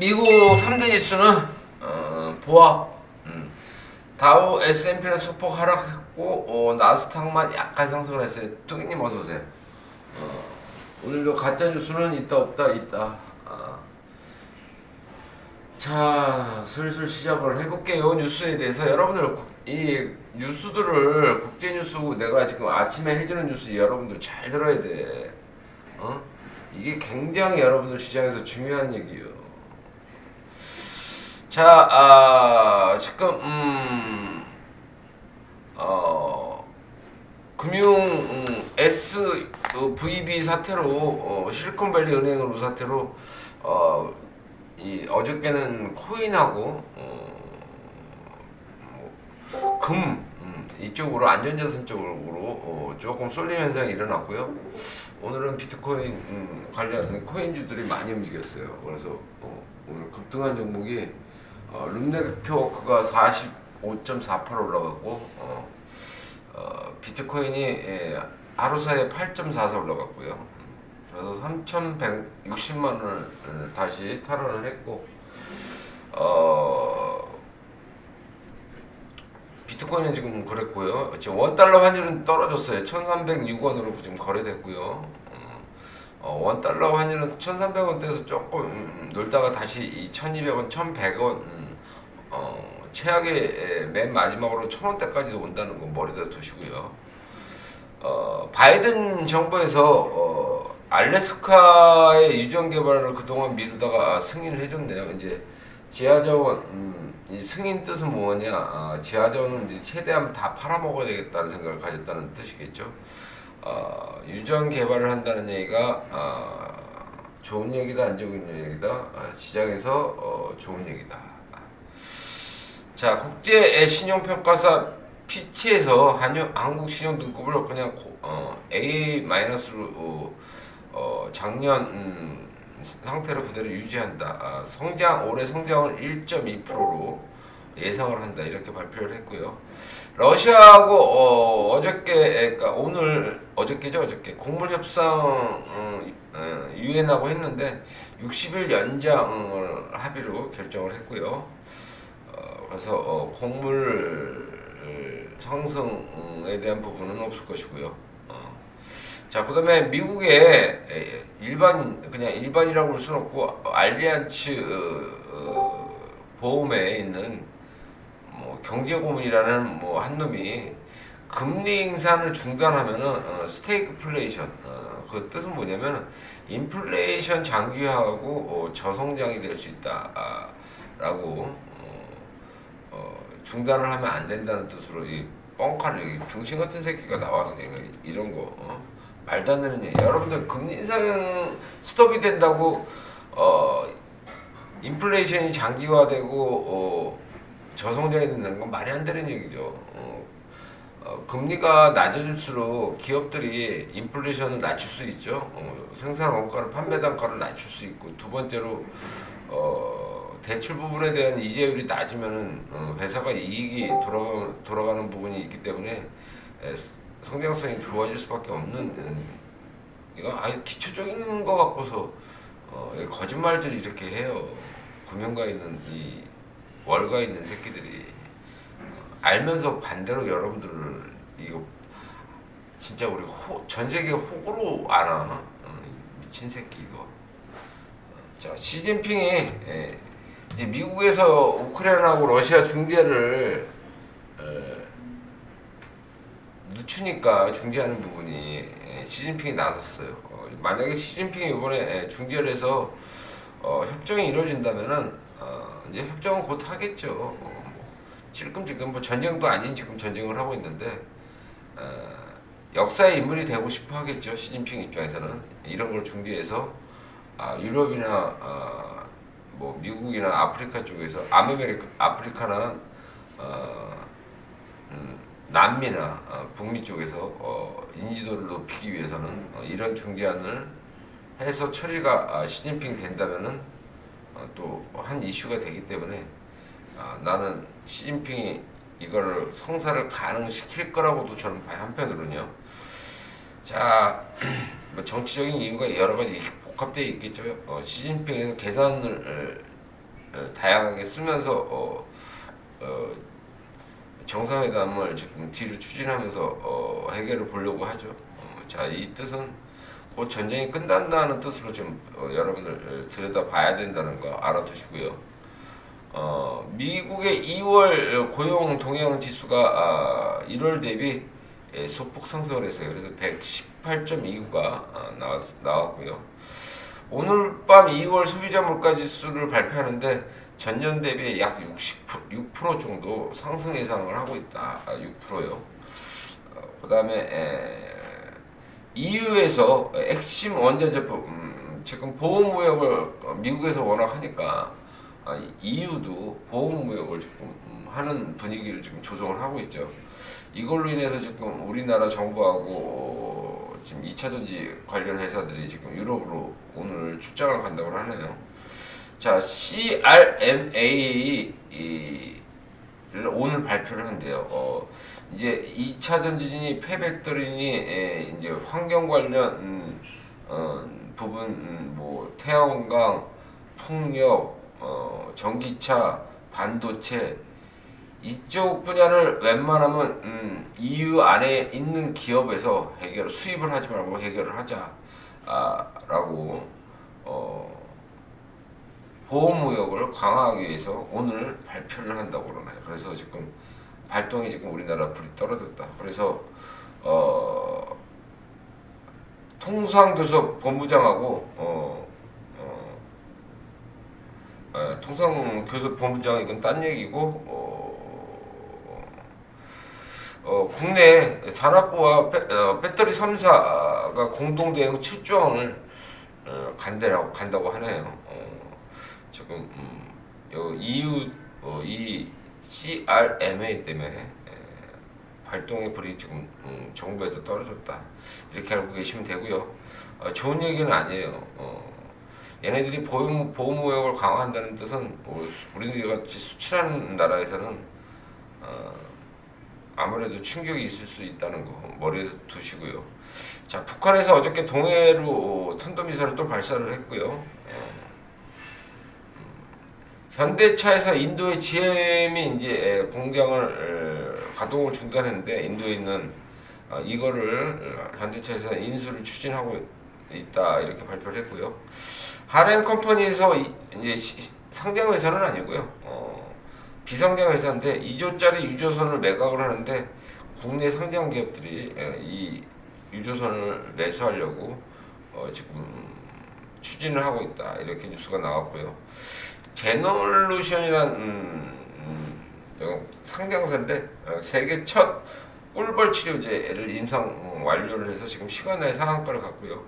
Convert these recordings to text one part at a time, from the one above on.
미국 3대 지수는 어, 보합. 음. 다우 S&P는 소폭 하락했고 어, 나스닥만 약간 상승을 했어요. 뚱이님 어서 오세요. 어, 오늘도 가짜 뉴스는 있다 없다 있다. 아. 자 슬슬 시작을 해볼게요 뉴스에 대해서 여러분들 국- 이 뉴스들을 국제 뉴스 내가 지금 아침에 해주는 뉴스 여러분들 잘 들어야 돼. 어? 이게 굉장히 여러분들 시장에서 중요한 얘기예요. 자, 아, 지금 음, 어, 금융 음, S 어, 사태로 어, 실리콘밸리 은행으로 사태로 어, 이 어저께는 코인하고 어, 뭐, 금 음, 이쪽으로 안전자산 쪽으로 어, 조금 쏠림 현상이 일어났고요. 오늘은 비트코인 음, 관련 코인주들이 많이 움직였어요. 그래서 어, 오늘 급등한 종목이 어, 룸네트 워크가 45.48 올라갔고 어, 어, 비트코인이 예, 하루 사이에 8.44 올라갔고요. 그래서 3,160만 원을 어, 다시 탈환을 했고 어, 비트코인은 지금 그랬고요. 지금 원 달러 환율은 떨어졌어요. 1,306원으로 지금 거래됐고요. 어, 원 달러 환율은 1,300원대에서 조금 음, 놀다가 다시 2,200원, 1,100원 음, 어, 최악의 에, 맨 마지막으로 1,000원대까지 온다는 거 머리다 두시고요. 어, 바이든 정부에서 어, 알래스카의 유전 개발을 그동안 미루다가 승인을 해줬네요. 이제 지하자원 음, 이 승인 뜻은 뭐냐? 아, 지하자원은 이제 최대한 다 팔아먹어야 되겠다는 생각을 가졌다는 뜻이겠죠. 어, 유전 개발을 한다는 얘기가 아, 좋은 얘기다 안 좋은 얘기다 아, 시장에서 어, 좋은 얘기다. 자 국제 신용평가사 피치에서 한유, 한국 신용 등급을 그냥 고- 어, A 마이너스로 어, 어, 작년 음, 상태로 그대로 유지한다. 아, 성장 올해 성장을 1.2%로 예상을 한다 이렇게 발표를 했고요. 러시아하고 어, 어저께 그러니까 오늘 어저께죠 어저께 곡물 협상 음, 어, 유엔하고 했는데 60일 연장을 합의로 결정을 했고요. 어, 그래서 어, 곡물 상승에 대한 부분은 없을 것이고요. 어. 자, 그다음에 미국의 에, 일반 그냥 일반이라고 볼 수는 없고 알리안츠 어, 어, 보험에 있는 뭐 경제 고문이라는 뭐 한 놈이 금리 인상을 중단하면은 어, 스테이크 플레이션 어, 그 뜻은 뭐냐면 인플레이션 장기화하고 어, 저성장이 될 수 있다라고 어, 어, 중단을 하면 안 된다는 뜻으로 이 뻥카를 이 병신 같은 새끼가 나와서 내가 이런 거 어? 말도 안 되는 얘기. 여러분들 금리 인상 스톱이 된다고 어 인플레이션이 장기화되고 어 저성장이 된다는 건 말이 안 되는 얘기죠. 어, 어, 금리가 낮아질수록 기업들이 인플레이션을 낮출 수 있죠. 어, 생산 원가를 판매 단가를 낮출 수 있고 두 번째로 어, 대출 부분에 대한 이자율이 낮으면은 어, 회사가 이익이 돌아가, 돌아가는 부분이 있기 때문에 에, 성장성이 좋아질 수밖에 없는 음, 이거 아주 기초적인 거 갖고서 어, 이 거짓말들이 이렇게 해요. 금융가 있는 이 월가 있는 새끼들이 어, 알면서 반대로 여러분들을 이거 진짜 우리 호, 전 세계 호구로 안아 어, 미친 새끼 이거. 자, 시진핑이 예, 미국에서 우크라이나하고 러시아 중재를 에, 늦추니까 중재하는 부분이 예, 시진핑이 나섰어요. 어, 만약에 시진핑이 이번에 예, 중재를 해서 어, 협정이 이루어진다면은 어, 이제 협정은 곧 하겠죠. 어, 뭐, 지금 지금 뭐 전쟁도 아닌 지금 전쟁을 하고 있는데 어, 역사의 인물이 되고 싶어 하겠죠. 시진핑 입장에서는 이런 걸 중재해서 아, 유럽이나 아, 뭐 미국이나 아프리카 쪽에서 아메리카 아프리카나 어, 음, 남미나 어, 북미 쪽에서 어, 인지도를 높이기 위해서는 어, 이런 중재안을 해서 처리가 아, 시진핑 된다면은 어, 또한 이슈가 되기 때문에 아, 나는 시진핑이 이거를 성사를 가능시킬 거라고도 저는 봐요 한편으로는요. 자, 뭐 정치적인 이유가 여러 가지 복합되어 있겠죠. 어, 시진핑에서 계산을 어, 다양하게 쓰면서 어, 어, 정상회담을 지금 뒤로 추진하면서 어, 해결을 보려고 하죠. 어, 자, 이 뜻은 곧 전쟁이 끝난다는 뜻으로 좀 어, 여러분들 들여다 봐야 된다는 거 알아두시고요. 어, 미국의 2월 고용 동향 지수가 아, 1월 대비 예, 소폭 상승을 했어요. 그래서 118.29가 아, 나왔, 나왔고요. 오늘 밤 2월 소비자 물가 지수를 발표하는데 전년 대비 약 60%, 6% 정도 상승 예상을 하고 있다. 아, 6%요. 어, 그 다음에 EU에서 핵심 원자 제품 음, 지금 보호 무역을 어, 미국에서 워낙 하니까 아, EU도 보호 무역을 지금 음, 하는 분위기를 지금 조성을 하고 있죠. 이걸로 인해서 지금 우리나라 정부하고 어, 지금 2차 전지 관련 회사들이 지금 유럽으로 오늘 출장을 간다고 하네요. 자, CRMA 를 오늘 발표를 한대요. 어, 이제 2차 전지니 폐배터리니 에, 이제 환경 관련 음, 어, 부분 음, 뭐 태양광, 풍력, 어, 전기차, 반도체 이쪽 분야를 웬만하면 음, EU 안에 있는 기업에서 해결 수입을 하지 말고 해결을 하자라고 어, 보호무역을 강화하기 위해서 오늘 발표를 한다고 그러나요. 그래서 지금 발동이 지금 우리나라 불이 떨어졌다. 그래서 어, 통상교섭 본부장하고 어, 어, 에, 통상교섭 본부장 이건 딴 얘기고 어, 어, 국내 산업부와 배, 어, 배터리 3사가 공동 대응 7조 원을 어, 간다고 간다고 하네요. 어, 지금 음, 요 EU 어, 이 CRMA 때문에 에, 발동의 불이 지금 음, 정부에서 떨어졌다 이렇게 알고 계시면 되고요. 어, 좋은 얘기는 아니에요. 어, 얘네들이 보호, 보호무역을 강화한다는 뜻은 뭐, 우리들 같이 수출하는 나라에서는 어, 아무래도 충격이 있을 수 있다는 거 머리에 두시고요. 자, 북한에서 어저께 동해로 탄도미사를 또 발사를 했고요. 어, 현대차에서 인도의 GM이 이제 공장을 에, 가동을 중단했는데 인도에 있는 어, 이거를 현대차에서 인수를 추진하고 있다 이렇게 발표를 했고요. 하렌 컴퍼니에서 이- 이제 시- 상장 회사는 아니고요. 어, 비상장 회사인데 2조짜리 유조선을 매각을 하는데 국내 상장 기업들이 에, 이 유조선을 매수하려고 어, 지금 추진을 하고 있다 이렇게 뉴스가 나왔고요. 제놀루션이란 음, 음, 어, 상장사인데 어, 세계 첫 꿀벌 치료제를 임상 완료를 해서 지금 시간 내에 상한가를 갖고요.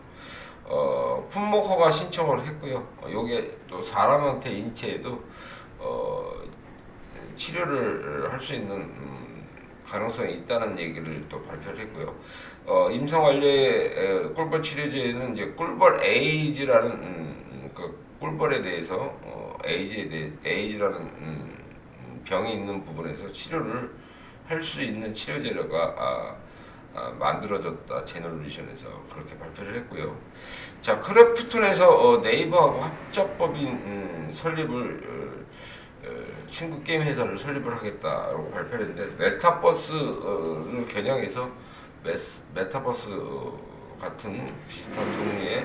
어, 품목 허가 신청을 했고요. 어, 요게 또 사람한테 인체에도 어, 치료를 할 수 있는 음, 가능성이 있다는 얘기를 또 발표를 했고요. 어, 임상 완료의 에, 꿀벌 치료제는 이제 꿀벌 에이즈라는 음, 그 꿀벌에 대해서 어, 에이즈에 대해 에이즈라는 음, 병이 있는 부분에서 치료를 할 수 있는 치료제가 아, 아, 만들어졌다 제너레이션에서 그렇게 발표를 했고요. 자 크래프톤에서 어, 네이버하고 합작법인 음, 설립을 어, 어, 친구 게임 회사를 설립을 하겠다라고 발표했는데 메타버스를 겨냥해서 메스, 메타버스 어, 같은 비슷한 종류의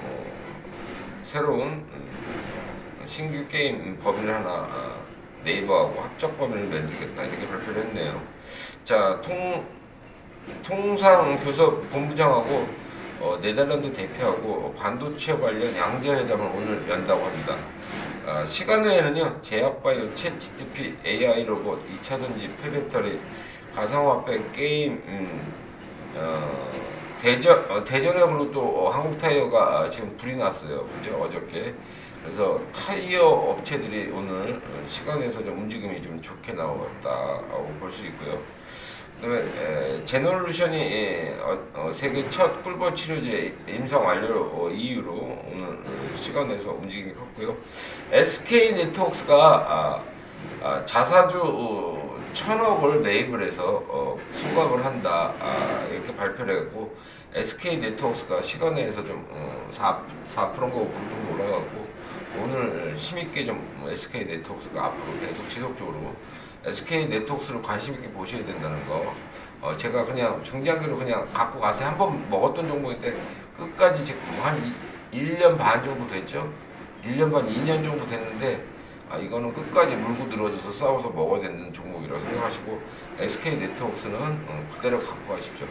어, 새로운 음, 신규 게임 법인을 하나 아, 네이버하고 합작 법인을 만들겠다 이렇게 발표를 했네요. 자 통, 통상 교섭 본부장하고 어, 네덜란드 대표하고 반도체 관련 양자회담을 오늘 연다고 합니다. 아, 시간 외에는요 제약바이오, 챗 GTP, AI 로봇, 2차 전지, 폐배터리, 가상화폐, 게임, 음, 어, 대전 어, 대전역으로 또 어, 한국 타이어가 지금 불이 났어요. 그죠 어저께. 그래서 타이어 업체들이 오늘 어, 시간에서 좀 움직임이 좀 좋게 나왔다고 볼 수 있고요. 그다음에 에, 어, 어, 세계 첫 꿀벌 치료제 임상 완료 어, 이후로 오늘 어, 시간에서 움직임이 컸고요. SK 네트워크스가 아, 아, 자사주 어, 천억을 매입을 해서 어, 수급을 한다 아, 이렇게 발표를 했고 SK 네트워크스가 시간에서 좀 어, 4, 4%인가 5% 정도 올라가고 오늘 힘있게 좀 SK 네트워크스가 앞으로 계속 지속적으로 SK 네트워크스를 관심 있게 보셔야 된다는 거. 어, 제가 그냥 중장기로 그냥 갖고 가서 한번 먹었던 종목인데 끝까지 지금 한 이, 1년 반 정도 됐죠? 1년 반, 2년 정도 됐는데 아, 이거는 끝까지 물고 늘어져서 싸워서 먹어야 되는 종목이라고 생각하시고 SK 네트워크스는 음, 그대로 갖고 가십시오.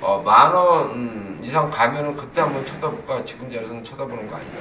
어, 만원 음, 이상 가면은 그때 한번 쳐다볼까? 지금 자리에서는 쳐다보는 거 아니다.